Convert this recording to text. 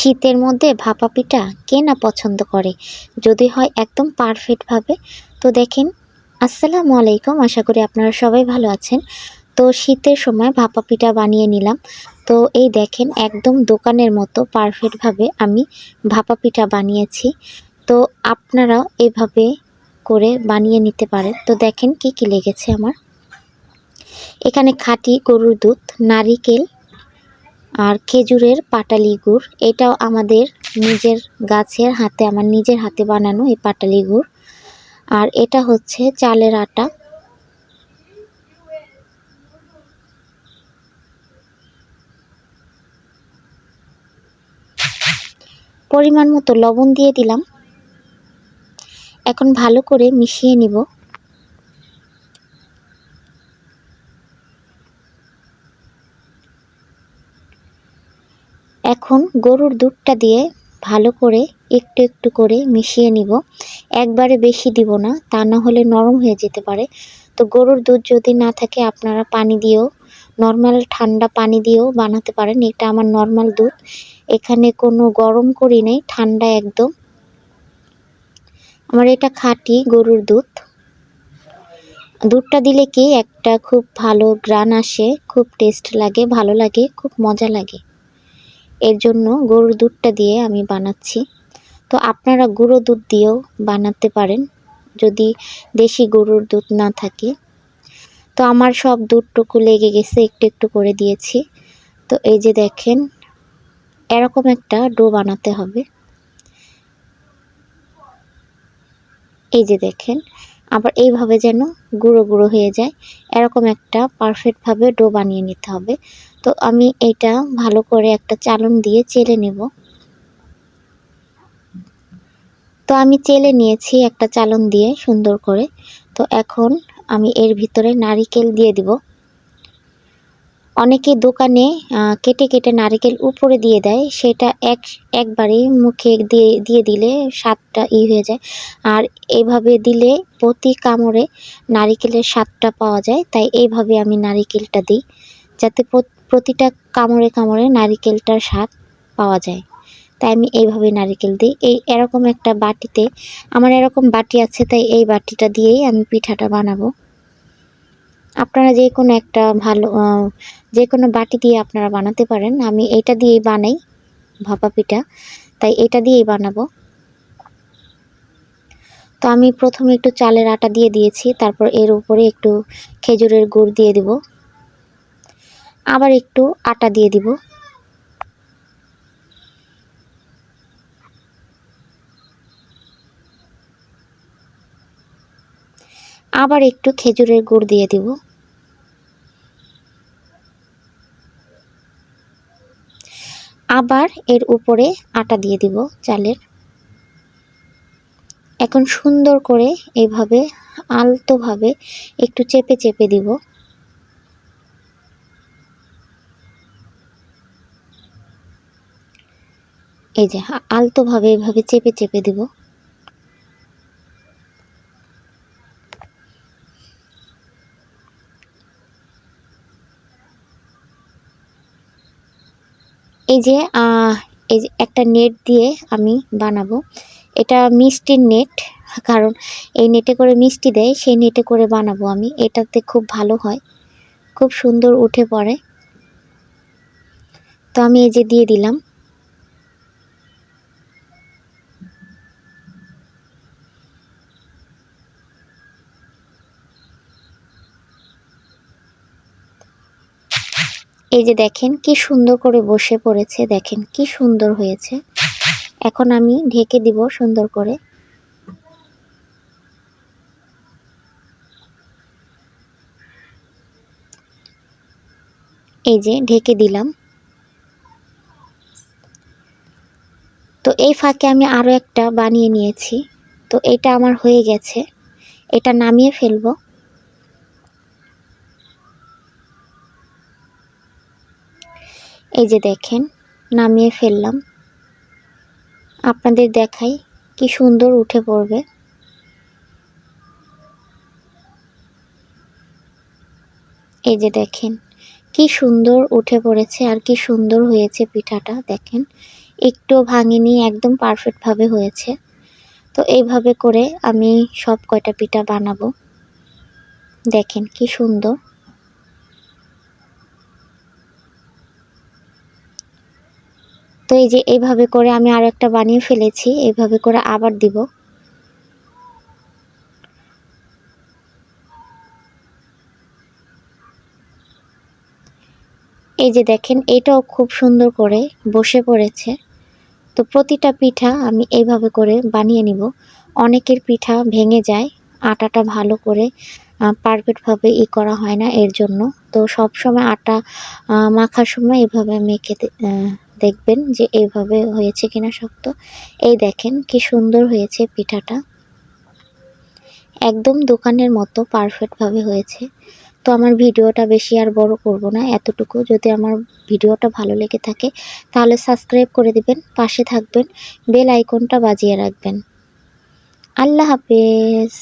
শীতের মধ্যে ভাপা পিঠা কে না পছন্দ করে? যদি হয় একদম পারফেক্টভাবে তো দেখেন, আসসালামু আলাইকুম, আশা করি আপনারা সবাই ভালো আছেন। তো শীতের সময় ভাপা পিঠা বানিয়ে নিলাম। তো এই দেখেন, একদম দোকানের মতো পারফেক্টভাবে আমি ভাপা পিঠা বানিয়েছি। তো আপনারাও এভাবে করে বানিয়ে নিতে পারেন। তো দেখেন কি কি লেগেছে আমার। এখানে খাঁটি গরুর দুধ, নারিকেল আর খেজুরের পাটালি গুড় এটাও আমাদের নিজের গাছের হাতে, আমার নিজের হাতে বানানো এই পাটালি গুড় আর এটা হচ্ছে চালের আটা। পরিমাণ মতো লবণ দিয়ে দিলাম। এখন ভালো করে মিশিয়ে নিব। এখন গরুর দুধটা দিয়ে ভালো করে একটু একটু করে মিশিয়ে নিব। একবারে বেশি দিব না, তা না হলে নরম হয়ে যেতে পারে। তো গরুর দুধ যদি না থাকে, আপনারা পানি দিয়েও, নর্মাল ঠান্ডা পানি দিয়েও বানাতে পারেন। এটা আমার নর্মাল দুধ। এখানে কোনো গরম করি নেই, ঠান্ডা একদম। আমার এটা খাঁটি গরুর দুধ। দুধটা দিলে কি একটা খুব ভালো গ্রান আসে, খুব টেস্ট লাগে, ভালো লাগে, খুব মজা লাগে। এর জন্য গরুর দুধটা দিয়ে আমি বানাচ্ছি। তো আপনারা গুঁড়ো দুধ দিয়েও বানাতে পারেন, যদি দেশি গরুর দুধ না থাকে। তো আমার সব দুধটুকু লেগে গেছে, একটু একটু করে দিয়েছি। তো এই যে দেখেন, এরকম একটা ডো বানাতে হবে। এই যে দেখেন, আবার এইভাবে যেন গুঁড়ো গুঁড়ো হয়ে যায়। এরকম একটা পারফেক্টভাবে ডো বানিয়ে নিতে হবে। তো আমি এটা ভালো করে একটা চালন দিয়ে চেলে নেব। তো আমি চেলে নিয়েছি একটা চালন দিয়ে সুন্দর করে। তো এখন আমি এর ভিতরে নারিকেল দিয়ে দিব। অনেকে দোকানে কেটে কেটে নারিকেল উপরে দিয়ে দেয়, সেটা এক একবারেই মুখে দিয়ে দিয়ে দিলে স্বাদটা ই হয়ে যায়। আর এভাবে দিলে প্রতি কামড়ে নারিকেলের স্বাদটা পাওয়া যায়, তাই এইভাবে আমি নারিকেলটা দিই। যাতে প্রতিটা কামড়ে কামড়ে নারিকেলটার স্বাদ পাওয়া যায়। তাই আমি এইভাবে নারিকেল দিই। এই এরকম একটা বাটিতে, আমার এরকম বাটি আছে, তাই এই বাটিটা দিয়েই আমি পিঠাটা বানাবো। আপনারা যে কোনো একটা ভালো যে কোনো বাটি দিয়ে আপনারা বানাতে পারেন। আমি এটা দিয়েই বানাই ভাপা পিঠা। তাই এটা দিয়েই বানাবো। তো আমি প্রথমে একটু চালের আটা দিয়ে দিয়েছি। তারপর এর উপরে একটু খেজুরের গুড় দিয়ে দিব। আবার একটু আটা দিয়ে দিব। আবার একটু খেজুরের গুড় দিয়ে দিব। আবার এর উপরে আটা দিয়ে দিব চালের। এখন সুন্দর করে এইভাবে আলতোভাবে একটু চেপে চেপে দিব। এই যে, আলতোভাবে এভাবে চেপে চেপে দিব। এই যে এই যে একটা নেট দিয়ে আমি বানাবো। এটা মিষ্টির নেট, কারণ এই নেটে করে মিষ্টি দেয়, সেই নেটে করে বানাবো আমি। এটাতে খুব ভালো হয়। খুব সুন্দর উঠে পড়ে। তো আমি এই যে দিয়ে দিলাম। এই যে দেখেন কি সুন্দর করে বসে পড়েছে, দেখেন কি সুন্দর হয়েছে। এখন আমি ঢেকে দিব সুন্দর করে। এই যে ঢেকে দিলাম। তো এই ফাঁকে আমি আরও একটা বানিয়ে নিয়েছি। তো এটা আমার হয়ে গেছে। এটা নামিয়ে ফেলব। এই যে দেখেন, নামিয়ে ফেললাম। আপনাদের দেখাই কি সুন্দর উঠে পড়বে। এই যে দেখেন, কি সুন্দর উঠে পড়েছে আর কি সুন্দর হয়েছে পিঠাটা, দেখেন। একটু ভাঙেনি, একদম পারফেক্টভাবে হয়েছে। তো এইভাবে করে আমি সব কয়টা পিঠা বানাবো। দেখেন কি সুন্দর। তো এই যে এইভাবে করে আমি আর একটা বানিয়ে ফেলেছি, এইভাবে করে আবার দিব। এই যে দেখেন, এটাও খুব সুন্দর করে বসে পড়েছে। তো প্রতিটা পিঠা আমি এইভাবে করে বানিয়ে নিব। অনেকের পিঠা ভেঙে যায়, আটাটা ভালো করে পারফেক্টভাবে ই করা হয় না এর জন্য। তো সব সময় আটা মাখার সময় এভাবে মেখে দেখবেন যে এইভাবে হয়েছে কিনা শক্ত। এই দেখেন কি সুন্দর হয়েছে পিঠাটা। একদম দোকানের মতো পারফেক্টভাবে হয়েছে। তো আমার ভিডিওটা বেশি আর বড় করব না, এতটুকু। যদি আমার ভিডিওটা ভালো লেগে থাকে, তাহলে সাবস্ক্রাইব করে দিবেন, পাশে থাকবেন বেল আইকনটা বাজিয়ে রাখবেন। আল্লাহ হাফেজ।